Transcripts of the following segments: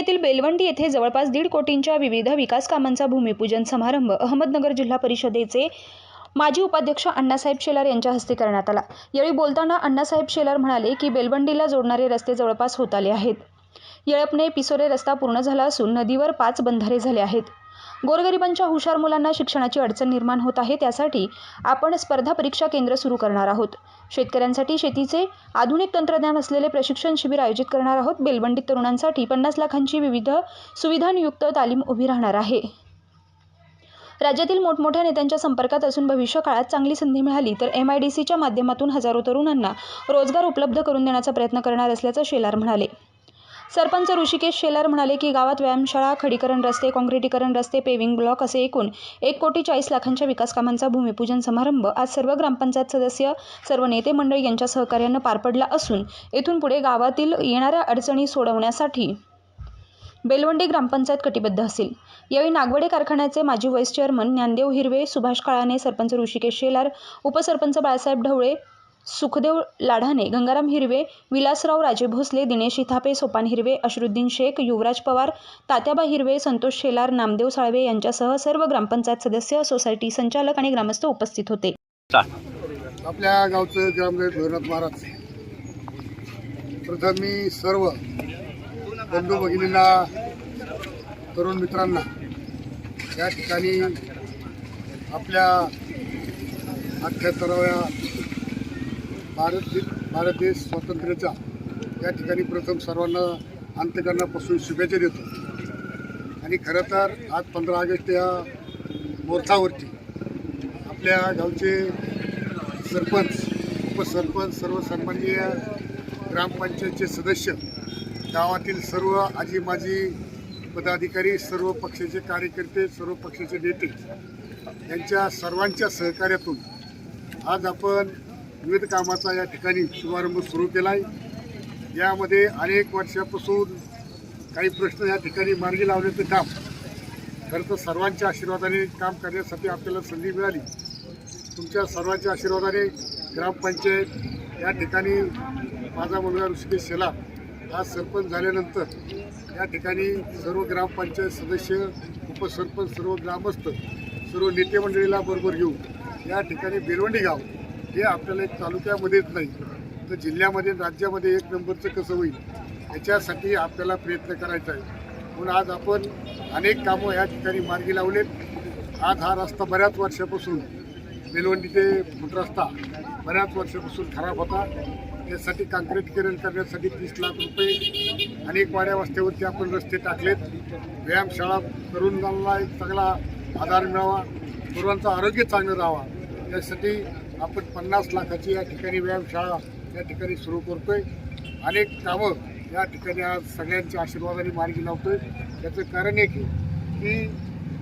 तालुक्यातील बेलवंडी येथे जवळपास दीड कोटींच्या विविध विकास कामांचा भूमिपूजन समारंभ अहमदनगर जिल्हा परिषदेचे माजी उपाध्यक्ष अण्णासाहेब शेलार यांच्या हस्ते करण्यात आला. यावेळी बोलताना अण्णासाहेब शेलार म्हणाले की बेलवंडीला जोडणारे रस्ते जवळपास होत आले आहेत. येळपणे पिसोरे रस्ता पूर्ण झाला असून नदीवर पाच बंधारे झाले आहेत. गोरगरिबांच्या हुशार मुलांना शिक्षणाची अडचण निर्माण होत आहे त्यासाठी आपण स्पर्धा परीक्षा केंद्र सुरू करणार आहोत. शेतकऱ्यांसाठी शेतीचे आधुनिक तंत्रज्ञान असलेले प्रशिक्षण शिबिर आयोजित करणार आहोत. बेलवंडीत तरुणांसाठी पन्नास लाखांची विविध सुविधांयुक्त तालीम उभी राहणार आहे. राज्यातील मोठमोठ्या नेत्यांच्या संपर्कात असून भविष्य काळात चांगली संधी मिळाली तर एम आय डी सीच्या माध्यमातून हजारो तरुणांना रोजगार उपलब्ध करून देण्याचा प्रयत्न करणार असल्याचं शेलार म्हणाले. सरपंच ऋषिकेश शेलार म्हणाले की गावात व्यायामशाळा खडीकरण रस्ते काँक्रिटीकरण रस्ते पेव्हिंग ब्लॉक असे एकूण एक कोटी चाळीस लाखांच्या विकास कामांचा भूमिपूजन समारंभ आज सर्व ग्रामपंचायत सदस्य सर्व नेते मंडळ यांच्या सहकार्यानं पार पडला असून येथून पुढे गावातील येणाऱ्या अडचणी सोडवण्यासाठी बेलवंडी ग्रामपंचायत कटिबद्ध असेल. यावेळी नागवडे कारखान्याचे माजी व्हाईस चेअरमन ज्ञानदेव हिरवे सुभाष काळाने सरपंच ऋषिकेश शेलार उपसरपंच बाळासाहेब ढवळे सुखदेव लाढाने गंगाराम हिरवे विलासराव राजे भोसले दिनेश इथापे सोपान हिरवे अशरुद्दीन शेख युवराज पवार तात्याबा हिरवे संतोष शेलार नामदेव साळवे यांच्यासह सर्व ग्रामपंचायत सदस्य सोसायटी संचालक आणि ग्रामस्थ उपस्थित होते. आपल्या गावचं ग्रामदैवत भैरवनाथ महाराज. प्रथम मी सर्व बंधू भगिनींना तरुण मित्रांना या ठिकाणी आपल्या अठ्ठ्याहत्तराव्या भारत दि- भारत देश स्वातंत्र्याचा या ठिकाणी प्रथम सर्वांना अंत्यकरणापासून शुभेच्छा देतो. आणि खरं तर आज पंधरा ऑगस्ट या मोर्चावरती आपल्या गावचे सरपंच उपसरपंच सर्व सन्माननीय ग्रामपंचायतचे सदस्य गावातील सर्व आजी माजी पदाधिकारी सर्व पक्षाचे कार्यकर्ते सर्व पक्षाचे नेते यांच्या सर्वांच्या सहकार्यातून आज आपण विविध कामाचा या ठिकाणी शुभारंभ सुरू केला आहे यामध्ये अनेक वर्षापासून काही प्रश्न या ठिकाणी मार्गी लावण्याचं काम खरं तर सर्वांच्या आशीर्वादाने काम करण्यासाठी आपल्याला संधी मिळाली. तुमच्या सर्वांच्या आशीर्वादाने ग्रामपंचायत या ठिकाणी माझा मुलगा ऋषिकेश शेला हा सरपंच झाल्यानंतर या ठिकाणी सर्व ग्रामपंचायत सदस्य उपसरपंच सर्व ग्रामस्थ सर्व नेते मंडळीला बरोबर घेऊन या ठिकाणी बेलवंडी गाव हे आपल्याला एक तालुक्यामध्येच नाही तर जिल्ह्यामध्ये राज्यामध्ये एक नंबरचं कसं होईल याच्यासाठी आपल्याला प्रयत्न करायचा आहे. म्हणून आज आपण अनेक कामं या ठिकाणी मार्गी लावलेत. आज हा रस्ता बऱ्याच वर्षापासून मेलवंडी ते रस्ता बऱ्याच वर्षापासून खराब होता. त्यासाठी काँक्रीटकरण करण्यासाठी तीस लाख रुपये अनेक वाड्या वस्त्यावरती आपण रस्ते टाकलेत. व्यायामशाळा तरुणांना एक चांगला आधार मिळावा सर्वांचं आरोग्य चांगलं राहावा. यासाठी आपण पन्नास लाखाची या ठिकाणी व्यायामशाळा या ठिकाणी सुरू करतोय. अनेक कामं या ठिकाणी आज सगळ्यांच्या आशीर्वादाने मार्गी लावतोय. याचं कारण एक आहे की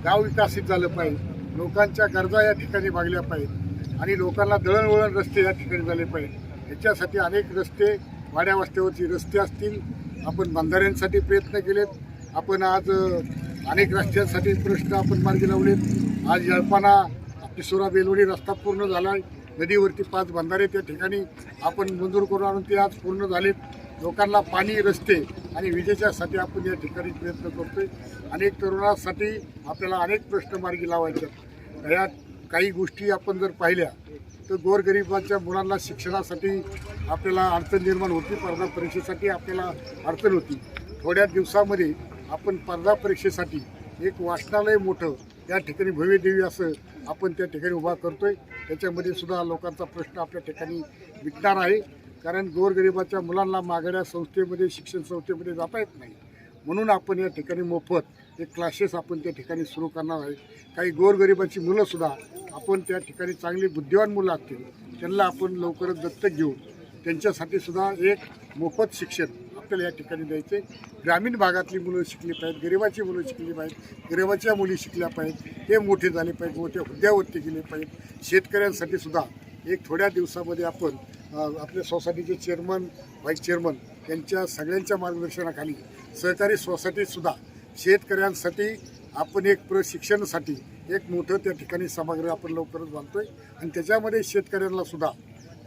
गाव विकसित झालं पाहिजे. लोकांच्या गरजा या ठिकाणी भागल्या पाहिजेत. आणि लोकांना दळणवळण रस्ते या ठिकाणी झाले पाहिजे याच्यासाठी अनेक रस्ते वाड्या वस्त्यावरची रस्ते असतील. आपण बंधाऱ्यांसाठी प्रयत्न केलेत. आपण आज अनेक रस्त्यांसाठी प्रश्न आपण मार्गी लावलेत. आज यळपाना किशोरा बेलवडी रस्ता पूर्ण झाला आहे नदीवरती पाच बंधारे त्या ठिकाणी आपण मंजूर करून आणून ते आज पूर्ण झालेत. लोकांना पाणी रस्ते आणि विजेच्यासाठी आपण या ठिकाणी प्रयत्न करतोय. अनेक तरुणांसाठी आपल्याला अनेक प्रश्न मार्गी लावायचे आहेत. या काही गोष्टी आपण जर पाहिल्या तर गोरगरिबांच्या मुलांना शिक्षणासाठी आपल्याला अडचण निर्माण होती. स्पर्धा परीक्षेसाठी आपल्याला अडचण होती. थोड्या दिवसामध्ये आपण स्पर्धा परीक्षेसाठी एक वाचनालय मोठं या ठिकाणी भव्यदेवी असं आपण त्या ठिकाणी उभा करतोय. त्याच्यामध्ये सुद्धा लोकांचा प्रश्न आपल्या ठिकाणी विकणार आहे. कारण गोरगरिबाच्या मुलांना मागण्या संस्थेमध्ये शिक्षण संस्थेमध्ये जाता येत नाही. म्हणून आपण या ठिकाणी मोफत एक क्लासेस आपण त्या ठिकाणी सुरू करणार आहे. काही गोरगरिबाची मुलंसुद्धा आपण त्या ठिकाणी चांगली बुद्धिवान मुलं असतील त्यांना आपण लवकरच दत्तक घेऊन त्यांच्यासाठी सुद्धा एक मोफत शिक्षण आपल्याला या ठिकाणी द्यायचे. ग्रामीण भागातली मुलं शिकली पाहिजेत गरिबाची मुलं शिकली पाहिजेत गरिबाच्या मुली शिकल्या पाहिजेत ते मोठे झाले पाहिजेत मोठ्या हुद्द्यावरती गेले पाहिजेत. शेतकऱ्यांसाठी सुद्धा एक थोड्या दिवसामध्ये आपण आपल्या सोसायटीचे चेअरमन व्हाईस चेअरमन यांच्या सगळ्यांच्या मार्गदर्शनाखाली सहकारी सोसायटीसुद्धा शेतकऱ्यांसाठी आपण एक प्रशिक्षणासाठी एक मोठं त्या ठिकाणी सभागृह आपण लवकरच बांधतो आहे आणि त्याच्यामध्ये शेतकऱ्यांनासुद्धा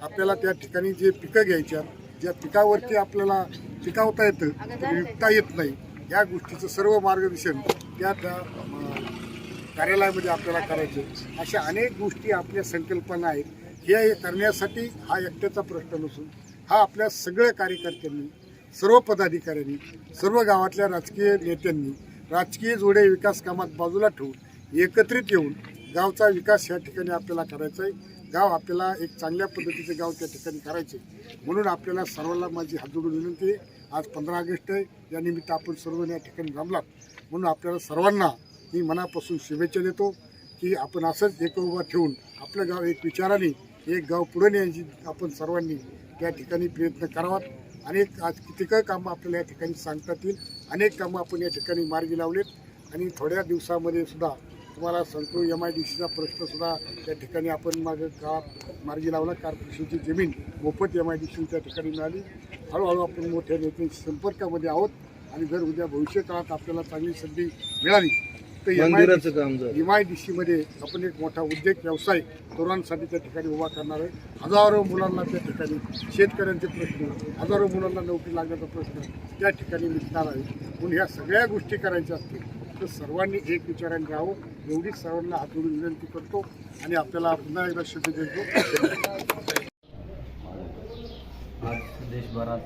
आपल्याला त्या ठिकाणी जे पिकं घ्यायच्या ज्या पिकावरती आपल्याला पिकावता येतं विकता येत नाही. या गोष्टीचं सर्व मार्गदर्शन त्या त्या कार्यालयामध्ये आपल्याला करायचे अशा अनेक गोष्टी आपल्या संकल्पना आहेत. हे करण्यासाठी हा एकट्याचा प्रश्न नसून हा आपल्या सगळ्या कार्यकर्त्यांनी सर्व पदाधिकाऱ्यांनी सर्व गावातल्या राजकीय नेत्यांनी राजकीय जोडे विकास कामात बाजूला ठेवून एकत्रित येऊन गावचा विकास या ठिकाणी आपल्याला करायचा आहे. गाव आपल्याला एक चांगल्या पद्धतीचे गाव त्या ठिकाणी करायचे. म्हणून आपल्याला सर्वांना माझी हात जोडून विनंती आहे. आज पंधरा ऑगस्ट आहे. या निमित्त आपण सर्व या ठिकाणी जमलात. म्हणून आपल्याला सर्वांना मी मनापासून शुभेच्छा देतो की आपण असंच एक उभा ठेवून आपलं गाव एक विचाराने एक गाव पुढे न्यायची आपण सर्वांनी त्या ठिकाणी प्रयत्न करावात. अनेक आज कितीक कामं आपल्याला या ठिकाणी सांगता येतील. अनेक कामं आपण या ठिकाणी मार्गी लावलेत. आणि थोड्या दिवसामध्ये सुद्धा तुम्हाला सांगतो एम आय डी सीचा प्रश्नसुद्धा त्या ठिकाणी आपण मागं काळात मार्गी लावला. कॉर्पोरेशनची जमीन मोफत एम आय डी सी त्या ठिकाणी मिळाली. हळूहळू आपण मोठ्या नेत्यांच्या संपर्कामध्ये आहोत आणि जर उद्या भविष्य काळात आपल्याला चांगली संधी मिळाली तर एम आय डी सीमध्ये आपण एक मोठा उद्योग व्यवसाय तरुणांसाठी त्या ठिकाणी उभा करणार आहे. हजारो मुलांना त्या ठिकाणी शेतकऱ्यांचे प्रश्न हजारो मुलांना नोकरी लागण्याचा प्रश्न त्या ठिकाणी मिटणार आहे. म्हणून ह्या सगळ्या गोष्टी करायच्या असतील तर सर्वांनी एक विचाराने राहावं. एवढीच सर्वांना हात जोडून विनंती करतो आणि आपल्याला पुन्हा एकदा शुभेच्छा देतो. आज देशभरात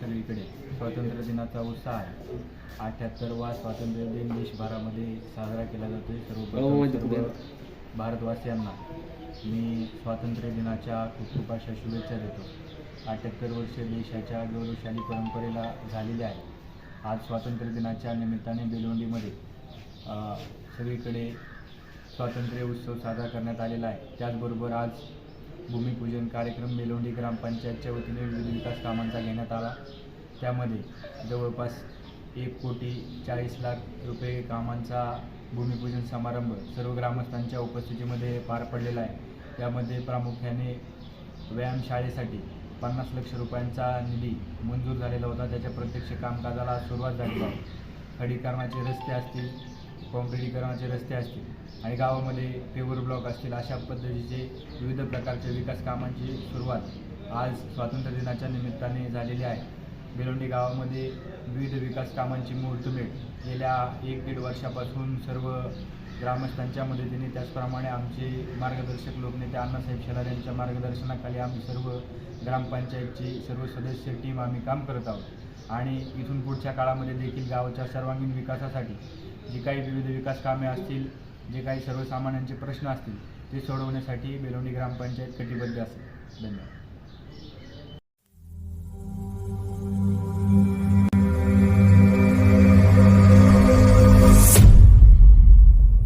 सगळीकडे स्वातंत्र्य दिनाचा उत्साह आहे. अठ्याहत्तरवा स्वातंत्र्य दिन देशभरामध्ये साजरा केला जातोय. सर्वप्रथम सर्व भारतवासियांना मी स्वातंत्र्य दिनाच्या खूप खूप अशा शुभेच्छा देतो. अठ्याहत्तर वर्ष देशाच्या गौरवशाली परंपरेला झालेली आहे. आज स्वातंत्र्य दिनाच्या निमित्ताने बेलवंडीमध्ये सगळीकडे स्वातंत्र्य उत्सव साजरा करण्यात आलेला आहे. त्याचबरोबर आज भूमिपूजन कार्यक्रम बेलोंडी ग्रामपंचायतच्या वतीने विविध विकास कामांचा घेण्यात आला. त्यामध्ये जवळपास एक कोटी चाळीस लाख रुपये कामांचा भूमिपूजन समारंभ सर्व ग्रामस्थांच्या उपस्थितीमध्ये पार पडलेला आहे. त्यामध्ये प्रामुख्याने व्यायामशाळेसाठी पन्नास लक्ष रुपयांचा निधी मंजूर झालेला होता. त्याच्या प्रत्यक्ष कामकाजाला सुरुवात झाली. आहे खडीकरणाचे रस्ते असतील काँक्रिटीकरणाचे रस्ते असतील आणि गावामध्ये पेवर ब्लॉक असतील अशा पद्धतीचे विविध प्रकारच्या विकास कामांची सुरुवात आज स्वातंत्र्य दिनाच्या निमित्ताने झालेली आहे. बेलोंडी गावामध्ये विविध विकास कामांची मुहूर्तमेढ गेल्या एक दीड वर्षापासून सर्व ग्रामस्थांच्या मदतीने त्याचप्रमाणे आमचे मार्गदर्शक लोकनेते अण्णासाहेब शेलार यांच्या मार्गदर्शनाखाली आम्ही सर्व ग्रामपंचायतची सर्व सदस्य टीम आम्ही काम करत आहोत. आणि इथून पुढच्या काळामध्ये देखील गावाच्या सर्वांगीण विकासासाठी जी काही विविध विकास कामे असतील जे काही सर्वसामान्यांचे प्रश्न असतील ते सोडवण्यासाठी बेलोंडी ग्रामपंचायत कटिबद्ध असेल. धन्यवाद.